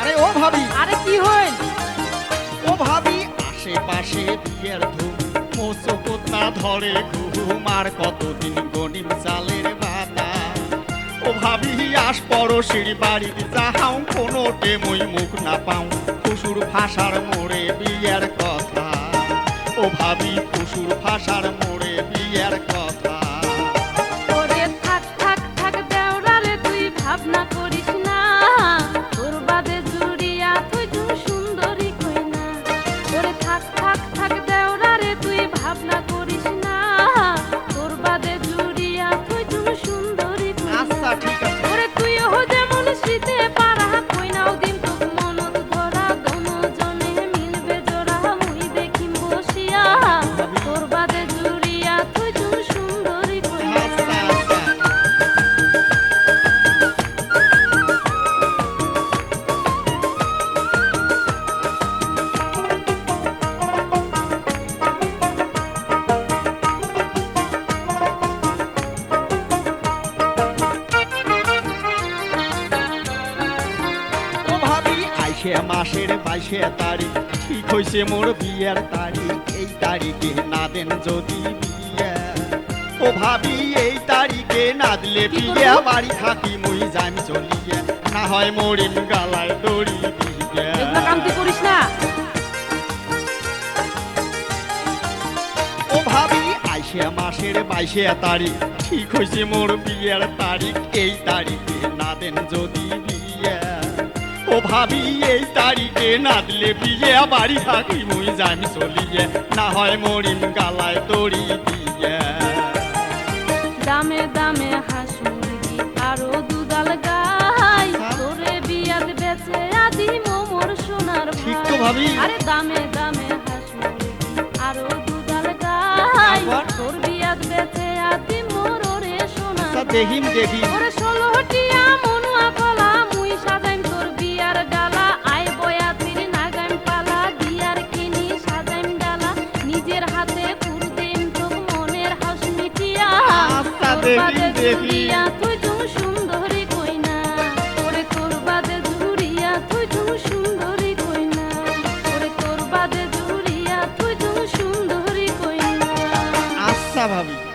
আরে ও ভাবি। আরে কি হইল ও ভাবি আশেপাশে বিয়ের ধুম ধরে ঘুম আর কতদিন গনিম চালের বাতা। ও ভাবি আস পড়শির বাড়িতে যাহাও কোনো টেমই মুখ না পাও কুসুর ভাষার মোড়ে বিয়ের কথা। ও ভাবি কুসুর ভাষার মোড়ে বিয়ের কথা আইসে মাসের বাইশে তারিখ ঠিক হইছে মোর বিয়ের তারিখ। এই তারিখে না দেন যদি বিয়ে। ও ভাবি এই তারিখে না দিলে বিয়ে? বাড়ি থাকি মুই যাম চলিয়ে। না হয় মরিম গালায় দড়ি করিস না। ও ভাবি আইসে মাসের বাইশে তারিখ ঠিক হয়েছে মোর বিয়ের তারিখ। এই তারিখে না দেন যদি বিয়ে। ভাবি এই তারিখে না দিলে বিয়ে বাড়ি থাকি মুই জানি চলিয়ে না হয় মরিম গালায় দড়ি দিয়ে দামে দামে হাঁস মুরগি আরও দুগাল গাই তোরে বিয়াত বেচে আদি মোমোর সোনার ঠিক তো ভাবি। আরে দামে দামে হাঁস মুরগি আরও দুগাল গাই? তোর বিয়াত বেচে আদি মোর ওরে সোনার আচ্ছা ভাই। ওরে ষোলোটিয়া বাদ ঘুরিয়া থুজু সুন্দরী কইনা। ওরে তোর বাদ ঘুরিয়া থুজু সুন্দরী কইনা। ওরে তোর বাদ ঘুরিয়া থুজু সুন্দরী কইনা। আচ্ছা ভাবি।